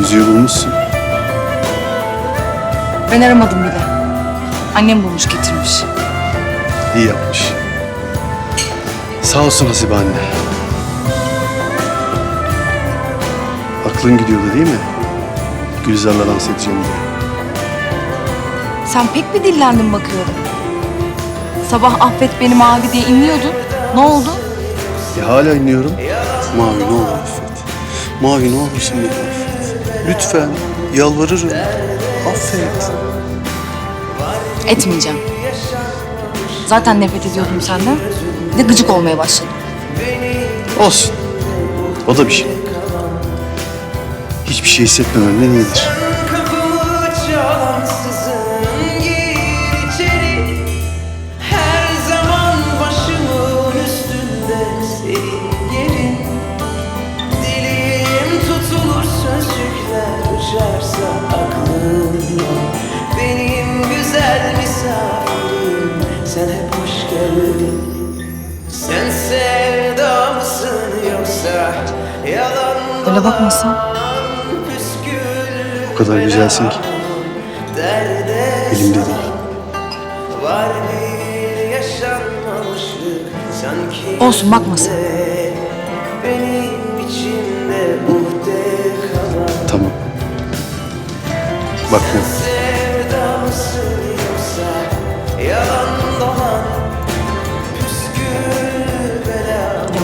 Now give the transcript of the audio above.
Yüzüğü bulmuşsun. Ben aramadım bile. Annem bulmuş getirmiş. İyi yapmış. Sağ olsun Hasibe anne. Aklın gidiyordu değil mi? Gülizar'la dans edeceğim diye. Sen pek bir dillendin bakıyorum. Sabah affet beni mavi diye inliyordun. Ne oldu? E hala inliyorum. Mavi ne olur affet. Mavi ne olursun beni affet. Lütfen yalvarırım. Affet. Etmeyeceğim. Zaten nefret ediyordum senden. Bir de gıcık olmaya başladım. Olsun. O da bir şey. Hiçbir şey hissetmemen iyidir. Gir içeri Her zaman başımın üstünde senin Sen sevda mısın yoksa yalan Öyle bakmasan. O kadar güzelsin ki. Elimde değil. Var bir yaşanmamışlık sanki Olsun, bakma sen. Benim içimde muhte kalan Tamam. Bakma. sevda